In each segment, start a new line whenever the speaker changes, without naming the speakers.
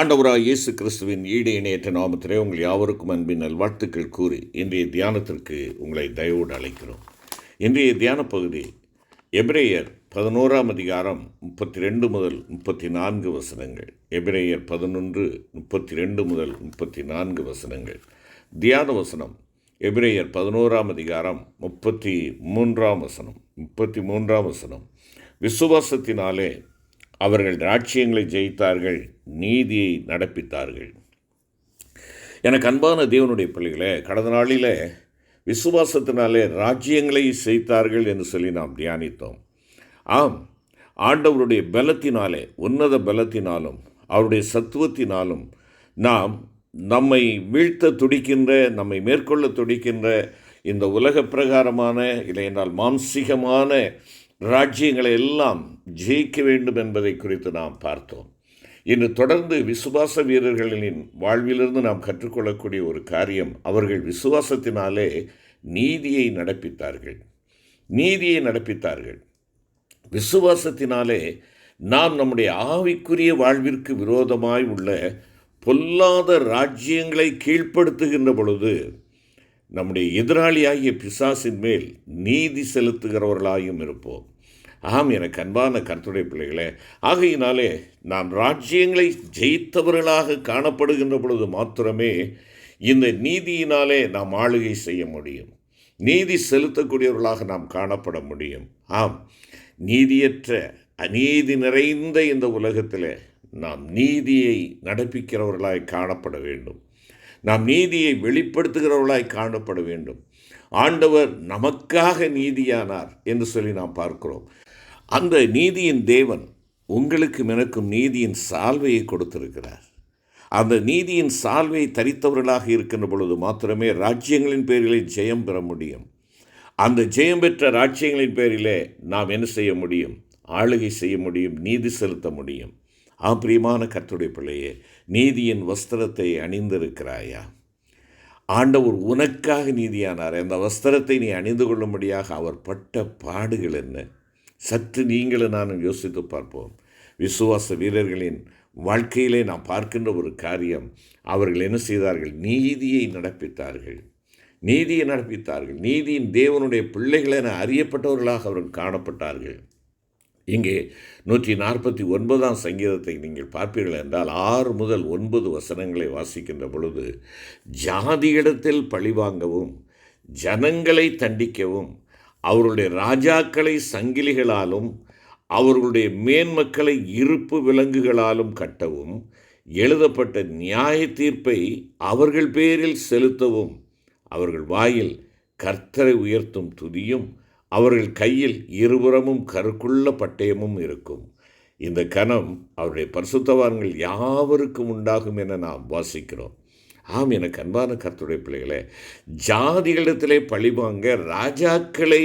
ஆண்டவராக இயேசு கிறிஸ்துவின் ஈடு இணையற்ற நாமத்திலே உங்கள் யாவருக்கும் அன்பின் நல்வாழ்த்துக்கள் கூறி இன்றைய தியானத்திற்கு உங்களை தயவோடு அழைக்கிறோம். இன்றைய தியான பகுதி எபிரேயர் பதினோராம் அதிகாரம் முப்பத்தி ரெண்டு முதல் முப்பத்தி நான்கு வசனங்கள். எபிரேயர் பதினொன்று முப்பத்தி ரெண்டு முதல் முப்பத்தி நான்கு வசனங்கள். தியான வசனம். எபிரேயர் பதினோராம் அதிகாரம் முப்பத்தி மூன்றாம் வசனம். முப்பத்தி மூன்றாம் வசனம். விசுவாசத்தினாலே அவர்கள் ராட்சியங்களை ஜெயித்தார்கள் நீதியை நடப்பித்தார்கள். எனக்கு அன்பான தேவனுடைய பிள்ளைகளே கடந்த நாளில் விசுவாசத்தினாலே ராஜ்யங்களை செய்தார்கள் என்று சொல்லி நாம் தியானித்தோம். ஆம் ஆண்டவருடைய பலத்தினாலே உன்னத பலத்தினாலும் அவருடைய சத்துவத்தினாலும் நாம் நம்மை வீழ்த்த துடிக்கின்ற நம்மை மேற்கொள்ள துடிக்கின்ற இந்த உலக பிரகாரமான இல்லை என்றால் மாம்சிகமான ராஜ்யங்களை எல்லாம் ஜெயிக்க வேண்டும் என்பதை குறித்து நாம் பார்த்தோம். இன்று தொடர்ந்து விசுவாச வீரர்களின் வாழ்விலிருந்து நாம் கற்றுக்கொள்ளக்கூடிய ஒரு காரியம் அவர்கள் விசுவாசத்தினாலே நீதியை நடப்பித்தார்கள். நீதியை நடப்பித்தார்கள். விசுவாசத்தினாலே நாம் நம்முடைய ஆவிக்குரிய வாழ்விற்கு விரோதமாய் உள்ள பொல்லாத ராஜ்யங்களை கீழ்ப்படுத்துகின்ற பொழுது நம்முடைய எதிராளியாகிய பிசாசின் மேல் நீதி செலுத்துகிறவர்களாயும் இருப்போம். ஆம் எனக்கு அன்பான கருத்துடைய பிள்ளைகளே ஆகையினாலே நாம் ராஜ்யங்களை ஜெயித்தவர்களாக காணப்படுகின்ற பொழுது மாத்திரமே இந்த நீதியினாலே நாம் ஆளுகை செய்ய முடியும். நீதி செலுத்தக்கூடியவர்களாக நாம் காணப்பட முடியும். ஆம் நீதியற்ற அநீதி நிறைந்த இந்த உலகத்தில் நாம் நீதியை நடப்பிக்கிறவர்களாய் காணப்பட வேண்டும். நாம் நீதியை வெளிப்படுத்துகிறவர்களாய் காணப்பட வேண்டும். ஆண்டவர் நமக்காக நீதியானார் என்று சொல்லி நாம் பார்க்கிறோம். அந்த நீதியின் தேவன் உங்களுக்கு எனக்கும் நீதியின் சால்வையை கொடுத்திருக்கிறார். அந்த நீதியின் சால்வையை தரித்தவர்களாக இருக்கின்ற பொழுது மாத்திரமே ராஜ்யங்களின் பேரிலே ஜெயம் பெற முடியும். அந்த ஜெயம் பெற்ற ராஜ்யங்களின் பேரிலே நாம் என்ன செய்ய முடியும்? ஆளுகை செய்ய முடியும் நீதி செலுத்த முடியும். ஆ பிரியமான கத்துடைய பிள்ளையே நீதியின் வஸ்திரத்தை அணிந்திருக்கிறாயா? ஆண்டவர் உனக்காக நீதியானார். அந்த வஸ்திரத்தை நீ அணிந்து கொள்ளும்படியாக அவர் பட்ட பாடுகள் என்ன? சற்று நீங்களும் நானும் யோசித்து பார்ப்போம். விசுவாச வீரர்களின் வாழ்க்கையிலே நாம் பார்க்கின்ற ஒரு காரியம் அவர்கள் என்ன செய்தார்கள்? நீதியை நடப்பித்தார்கள். நீதியை நடப்பித்தார்கள். நீதியின் தேவனுடைய பிள்ளைகள் என அறியப்பட்டவர்களாக அவர்கள் காணப்பட்டார்கள். இங்கே நூற்றி நாற்பத்தி ஒன்பதாம் சங்கீதத்தை நீங்கள் பார்ப்பீர்கள் என்றால் ஆறு முதல் ஒன்பது வசனங்களை வாசிக்கின்ற பொழுது ஜாதியிடத்தில் பழிவாங்கவும் ஜனங்களை தண்டிக்கவும் அவருடைய ராஜாக்களை சங்கிலிகளாலும் அவர்களுடைய மேன்மக்களை இருப்பு விலங்குகளாலும் கட்டவும் எழுதப்பட்ட நியாய தீர்ப்பை அவர்கள் பேரில் செலுத்தவும் அவர்கள் வாயில் கர்த்தரை உயர்த்தும் துதியும் அவர்கள் கையில் இருபுறமும் கருக்குள்ள பட்டயமும் இருக்கும். இந்த கணம் அவருடைய பரிசுத்தவான்கள் யாவருக்கும் உண்டாகும் என நாம் வாசிக்கிறோம். ஆம் எனக்கு அன்பான கருத்துடைய பிள்ளைகளே ஜாதிகளிடத்திலே பழிவாங்க ராஜாக்களை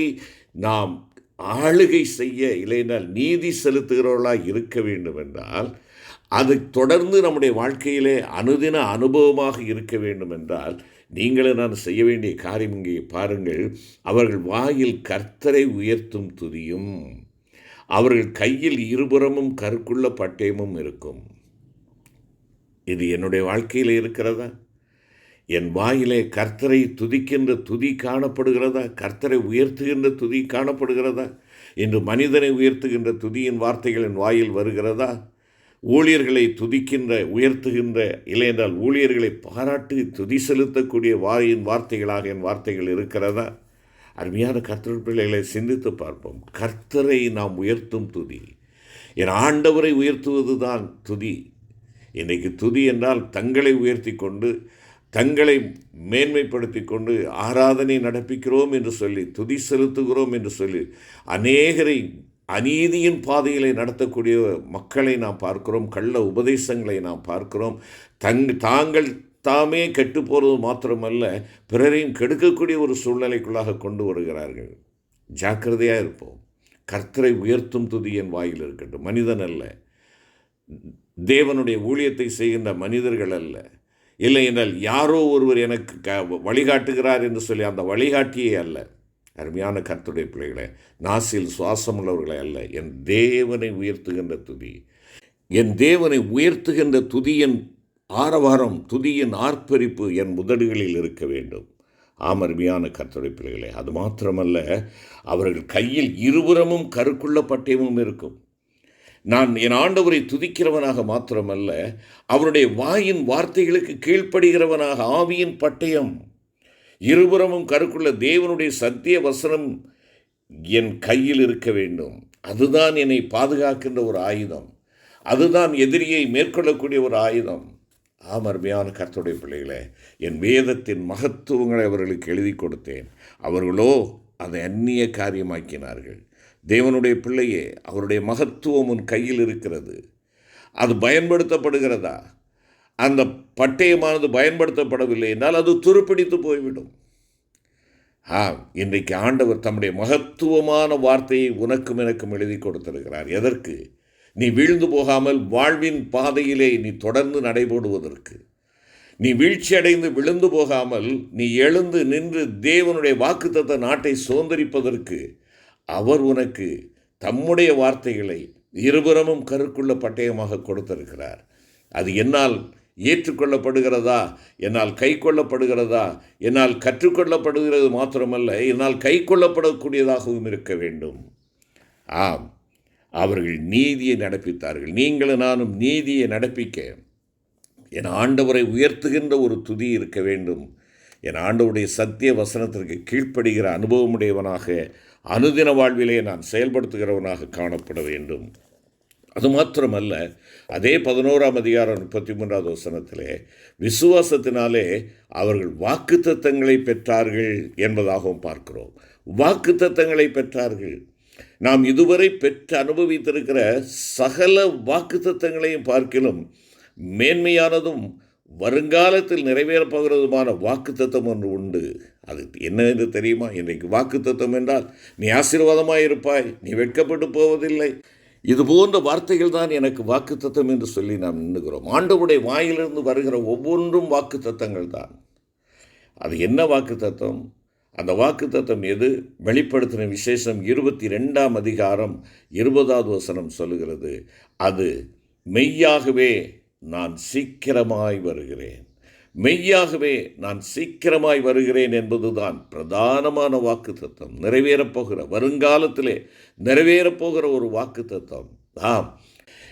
நாம் ஆளுகை செய்ய இல்லைனால் நீதி செலுத்துகிறவர்களாக இருக்க வேண்டும் என்றால் அது தொடர்ந்து நம்முடைய வாழ்க்கையிலே அனுதின அனுபவமாக இருக்க வேண்டும் என்றால் நீங்களும் நான் செய்ய வேண்டிய காரியம் இங்கே பாருங்கள். அவர்கள் வாயில் கர்த்தரை உயர்த்தும் துதியும் அவர்கள் கையில் இருபுறமும் கருக்குள்ள பட்டயமும் இருக்கும். இது என்னுடைய வாழ்க்கையில் இருக்கிறதா? என் வாயிலே கர்த்தரை துதிக்கின்ற துதி காணப்படுகிறதா? கர்த்தரை உயர்த்துகின்ற துதி காணப்படுகிறதா? இன்று மனிதனை உயர்த்துகின்ற துதியின் வார்த்தைகள் என் வாயில் வருகிறதா? ஊழியர்களை துதிக்கின்ற உயர்த்துகின்ற இல்லை என்றால் ஊழியர்களை பாராட்டி துதி செலுத்தக்கூடிய வாயின் வார்த்தைகளாக என் வார்த்தைகள் இருக்கிறதா? அருமையான கர்த்தர் பிள்ளைகளை சிந்தித்து பார்ப்போம். கர்த்தரை நாம் உயர்த்தும் துதி. என் ஆண்டவரை உயர்த்துவது தான் துதி. இன்றைக்கு துதி என்றால் தங்களை உயர்த்தி கொண்டு தங்களை மேன்மைப்படுத்தி கொண்டு ஆராதனை நடப்பிக்கிறோம் என்று சொல்லி துதி செலுத்துகிறோம் என்று சொல்லி அநேகரை அநீதியின் பாதைகளை நடத்தக்கூடிய மக்களை நாம் பார்க்கிறோம் கள்ள உபதேசங்களை நாம் பார்க்கிறோம். தங் தாங்கள் தாமே கெட்டு போகிறது மாத்திரமல்ல பிறரையும் கெடுக்கக்கூடிய ஒரு சூழ்நிலைக்குள்ளாக கொண்டு வருகிறார்கள். ஜாக்கிரதையாக இருப்போம். கர்த்தரை உயர்த்தும் துதி என் வாயில் இருக்கட்டும். மனிதன் அல்ல. தேவனுடைய ஊழியத்தை செய்கின்ற மனிதர்கள் அல்ல. இல்லை என்றால் யாரோ ஒருவர் எனக்கு க வழிகாட்டுகிறார் என்று சொல்லி அந்த வழிகாட்டியே அல்ல. அருமையான கர்த்துடைய பிள்ளைகளை நாசில் சுவாசம் உள்ளவர்களை அல்ல. என் தேவனை உயர்த்துகின்ற துதி. என் தேவனை உயர்த்துகின்ற துதியின் ஆரவாரம் துதியின் ஆர்ப்பரிப்பு என் முதடுகளில் இருக்க வேண்டும். ஆமர்மையான கர்த்தருடைய பிள்ளைகளே அது மாத்திரமல்ல அவர்கள் கையில் இருபுறமும் கருக்குள்ள பட்டயமும் இருக்கும். நான் என் ஆண்டவரை துதிக்கிறவனாக மாத்திரமல்ல அவருடைய வாயின் வார்த்தைகளுக்கு கீழ்ப்படுகிறவனாக ஆவியின் பட்டயம். இருபுறமும் கருக்குள்ள தேவனுடைய சத்திய வசனம் என் கையில் இருக்க வேண்டும். அதுதான் என்னை பாதுகாக்கின்ற ஒரு ஆயுதம். அதுதான் எதிரியை மேற்கொள்ளக்கூடிய ஒரு ஆயுதம். ஆம் அருமையான கர்த்தருடைய பிள்ளைகளே என் வேதத்தின் மகத்துவங்களை அவர்களுக்கு எழுதி கொடுத்தேன். அவர்களோ அதை அந்நிய காரியமாக்கினார்கள். தேவனுடைய பிள்ளையே அவருடைய மகத்துவம் உன் கையில் இருக்கிறது. அது பயன்படுத்தப்படுகிறதா? அந்த பட்டயமானது பயன்படுத்தப்படவில்லை என்றால் அது துருப்பிடித்து போய்விடும். ஆ இன்றைக்கு ஆண்டவர் தம்முடைய மகத்துவமான வார்த்தையை உனக்கும் எனக்கும் எழுதி கொடுத்திருக்கிறார். எதற்கு? நீ வீழ்ந்து போகாமல் வாழ்வின் பாதையிலே நீ தொடர்ந்து நடைபோடுவதற்கு. நீ வீழ்ச்சி அடைந்து விழுந்து போகாமல் நீ எழுந்து நின்று தேவனுடைய வாக்குத்தத்த நாட்டை சுதந்திரிப்பதற்கு. அவர் உனக்கு தம்முடைய வார்த்தைகளை இருபுறமும் கருக்குள்ள பட்டயமாக கொடுத்திருக்கிறார். அது என்னால் ஏற்றுக்கொள்ளப்படுகிறதா? என்னால் கை கொள்ளப்படுகிறதா என்னால் கற்றுக்கொள்ளப்படுகிறது மாத்திரமல்ல என்னால் கை கொள்ளப்படக்கூடியதாகவும் இருக்க வேண்டும். ஆம் அவர்கள் நீதியை நடப்பித்தார்கள். நீங்களும் நானும் நீதியை நடப்பிக்க. என் ஆண்டவரை உயர்த்துகின்ற ஒரு துதி இருக்க வேண்டும். என் ஆண்டவருடைய சத்திய வசனத்திற்கு கீழ்ப்படுகிற அனுபவமுடையவனாக அனுதின வாழ்விலே நான் செயல்படுத்துகிறவனாக காணப்பட வேண்டும். அது மாத்திரமல்ல அதே பதினோராம் அதிகாரம் முப்பத்தி மூன்றாவது வசனத்திலே விசுவாசத்தினாலே அவர்கள் வாக்குத்தத்தங்களை பெற்றார்கள் என்பதாகவும் பார்க்கிறோம். வாக்குத்தத்தங்களை பெற்றார்கள். நாம் இதுவரை பெற்று அனுபவித்திருக்கிற சகல வாக்குத்தத்தங்களையும் பார்க்கிலும் மேன்மையானதும் வருங்காலத்தில் நிறைவேறப்போகிறதுமான வாக்கு வாக்குத்தத்தம் ஒன்று உண்டு. அது என்ன என்று தெரியுமா? இன்றைக்கு வாக்குத்தத்தம் என்றால் நீ ஆசீர்வாதமாக இருப்பாய் நீ வெட்கப்பட்டு போவதில்லை. இது போன்ற வார்த்தைகள் தான் எனக்கு வாக்குத்தத்தம் என்று சொல்லி நாம் நின்றுகிறோம் ஆண்டவுடைய வாயிலிருந்து வருகிற ஒவ்வொன்றும் வாக்குத்தத்தங்கள் தான். அது என்ன வாக்குத்தத்தம் அந்த வாக்குத்தத்தம் எது? வெளிப்படுத்தின விசேஷம் இருபத்தி ரெண்டாம் அதிகாரம் இருபதாவது வசனம் சொல்லுகிறது அது மெய்யாகவே நான் சீக்கிரமாய் வருகிறேன். மெய்யாகவே நான் சீக்கிரமாய் வருகிறேன் என்பதுதான் பிரதானமான வாக்கு தத்துவம் நிறைவேறப் போகிற வருங்காலத்திலே நிறைவேறப்போகிற ஒரு வாக்கு தத்துவம் ஆம்.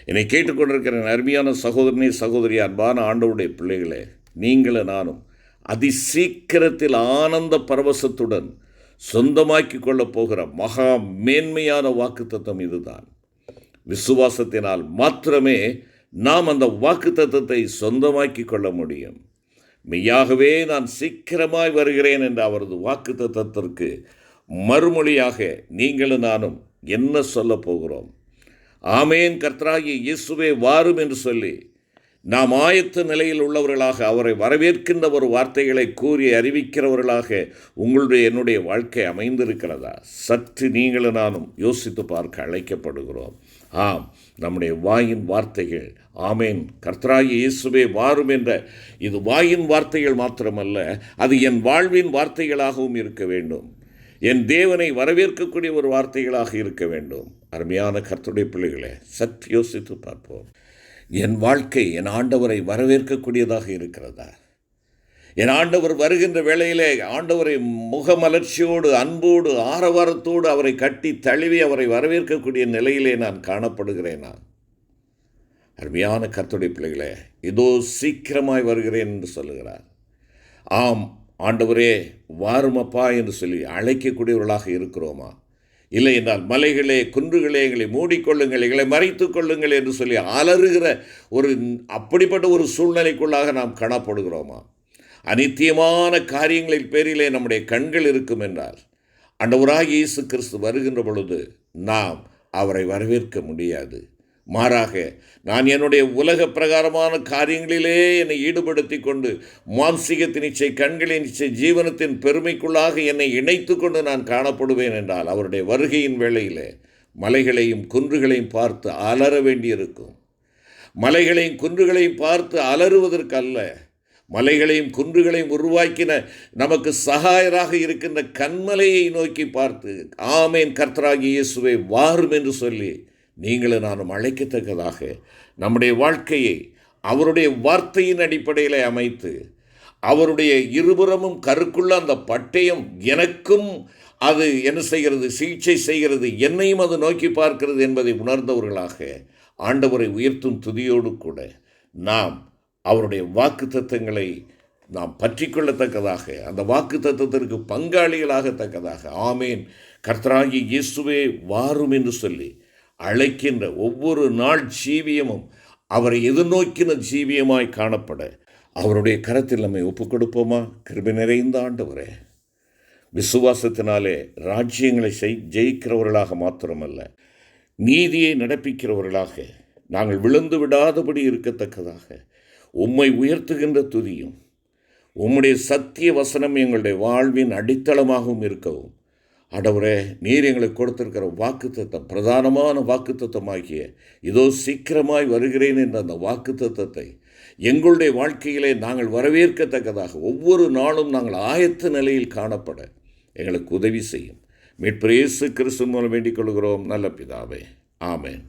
என்னை கேட்டுக்கொண்டிருக்கிற அருமையான சகோதரனே சகோதரி அன்பான ஆண்டவுடைய பிள்ளைகளே நீங்களும் நானும் அதிசீக்கிரத்தில் ஆனந்த பரவசத்துடன் சொந்தமாக்கி கொள்ளப் போகிற மகா மேன்மையான வாக்கு தத்துவம் இதுதான். விசுவாசத்தினால் மாத்திரமே நாம் அந்த வாக்கு தத்துவத்தை சொந்தமாக்கி கொள்ள முடியும். மெய்யாகவே நான் சீக்கிரமாய் வருகிறேன் என்ற அவரது வாக்கு தத்தத்திற்கு மறுமொழியாக நீங்களும் நானும் என்ன சொல்லப் போகிறோம்? ஆமேன் கர்த்தராகி இயேசுவே வாரும் என்று சொல்லி நாம் ஆயத்த நிலையில் உள்ளவர்களாக அவரை வரவேற்கின்ற ஒரு வார்த்தைகளை கூறி அறிவிக்கிறவர்களாக உங்களுடைய என்னுடைய வாழ்க்கை அமைந்திருக்கிறதா? சற்று நீங்களும் நானும் யோசித்து பார்க்க அழைக்கப்படுகிறோம். ஆம். நம்முடைய வாயின் வார்த்தைகள். ஆமேன். கர்த்தராகி இயேசுவே வாரும் என்ற இது வாயின் வார்த்தைகள் மாத்திரமல்ல அது என் வாழ்வின் வார்த்தைகளாகவும் இருக்க வேண்டும். என் தேவனை வரவேற்கக்கூடிய ஒரு வார்த்தைகளாக இருக்க வேண்டும். அருமையான கர்த்தருடைய பிள்ளைகளை சற்று யோசித்து பார்ப்போம். என் வாழ்க்கை என் ஆண்டவரை வரவேற்கக்கூடியதாக இருக்கிறதா? என் ஆண்டவர் வருகின்ற வேளையிலே ஆண்டவரை முகமலர்ச்சியோடு அன்போடு ஆரவாரத்தோடு அவரை கட்டி தழுவி அவரை வரவேற்கக்கூடிய நிலையிலே நான் காணப்படுகிறேனா? அருமையான கத்துடைய பிள்ளைகளே இதோ சீக்கிரமாய் வருகிறேன் என்று சொல்லுகிறார். ஆம் ஆண்டவரே வாருமப்பா என்று சொல்லி அழைக்கக்கூடியவர்களாக இருக்கிறோமா? இல்லை என்றால் மலைகளே குன்றுகளே எங்களை மூடிக்கொள்ளுங்கள் எங்களை மறைத்து கொள்ளுங்கள் என்று சொல்லி அலறுகிற ஒரு அப்படிப்பட்ட ஒரு சூழ்நிலைக்குள்ளாக நாம் காணப்படுகிறோமா? அனித்தியமான காரியங்களின் பேரிலே நம்முடைய கண்கள் இருக்கும் என்றால் அண்டவராக இயேசு கிறிஸ்து வருகின்ற பொழுது நாம் அவரை வரவேற்க முடியாது. மாறாக நான் என்னுடைய உலக பிரகாரமான காரியங்களிலே என்னை ஈடுபடுத்தி கொண்டு மாம்சிகத்தின் இச்சை கண்களின் இச்சை ஜீவனத்தின் பெருமைக்குள்ளாக என்னை இணைத்து கொண்டு நான் காணப்படுவேன் என்றால் அவருடைய வருகையின் வேளையிலே மலைகளையும் குன்றுகளையும் பார்த்து அலற வேண்டியிருக்கும். மலைகளையும் குன்றுகளையும் பார்த்து அலறுவதற்கு அல்ல மலைகளையும் குன்றுகளையும் உருவாக்கின நமக்கு சகாயராக இருக்கின்ற கண்மலையை நோக்கி பார்த்து ஆமேன் கர்த்தராகி இயேசுவை வாரும் என்று சொல்லி நீங்களும் நானும் அழைக்கத்தக்கதாக நம்முடைய வாழ்க்கையை அவருடைய வார்த்தையின் அடிப்படையில் அமைத்து அவருடைய இருபுறமும் கருக்குள்ள அந்த பட்டயம் எனக்கும் அது என்ன செய்கிறது சிகிச்சை செய்கிறது என்னையும் அது நோக்கி பார்க்கிறது என்பதை உணர்ந்தவர்களாக ஆண்டவரை உயர்த்தும் துதியோடு கூட நாம் அவருடைய வாக்கு தத்துவங்களை நாம் பற்றி கொள்ளத்தக்கதாக அந்த வாக்கு தத்துவத்திற்கு பங்காளிகளாகத்தக்கதாக ஆமேன். கர்த்தராகி இயேசுவே வாரும் என்று சொல்லி அழைக்கின்ற ஒவ்வொரு நாள் ஜீவியமும் அவரை எதிர்நோக்கின ஜீவியமாய் காணப்பட அவருடைய கரத்தில் நம்மை ஒப்புக் கொடுப்போமா கிருபி நிறைந்த ஆண்டவரே. விசுவாசத்தினாலே ராஜ்யங்களை செய் ஜெயிக்கிறவர்களாக மாத்திரமல்ல நீதியை நடப்பிக்கிறவர்களாக நாங்கள் விழுந்து விடாதபடி இருக்கத்தக்கதாக உம்மை உயர்த்துகின்ற துதியும் உம்முடைய சத்திய வசனம் எங்களுடைய வாழ்வின் அடித்தளமாகவும் இருக்கவும். அடவரே நீர் எங்களுக்கு கொடுத்திருக்கிற வாக்குத்தத்தம் பிரதானமான வாக்குத்தத்தமாகிய இதோ சீக்கிரமாய் வருகிறேன் என்ற அந்த வாக்குத்தத்தத்தை எங்களுடைய வாழ்க்கையிலே நாங்கள் வரவேற்கத்தக்கதாக ஒவ்வொரு நாளும் நாங்கள் ஆயத்த நிலையில் காணப்பட எங்களுக்கு உதவி செய்யும். மீட்பிரேசு கிறிஸ்து மூலம் வேண்டிக் கொள்கிறோம். நல்ல பிதாவே. ஆமேன்.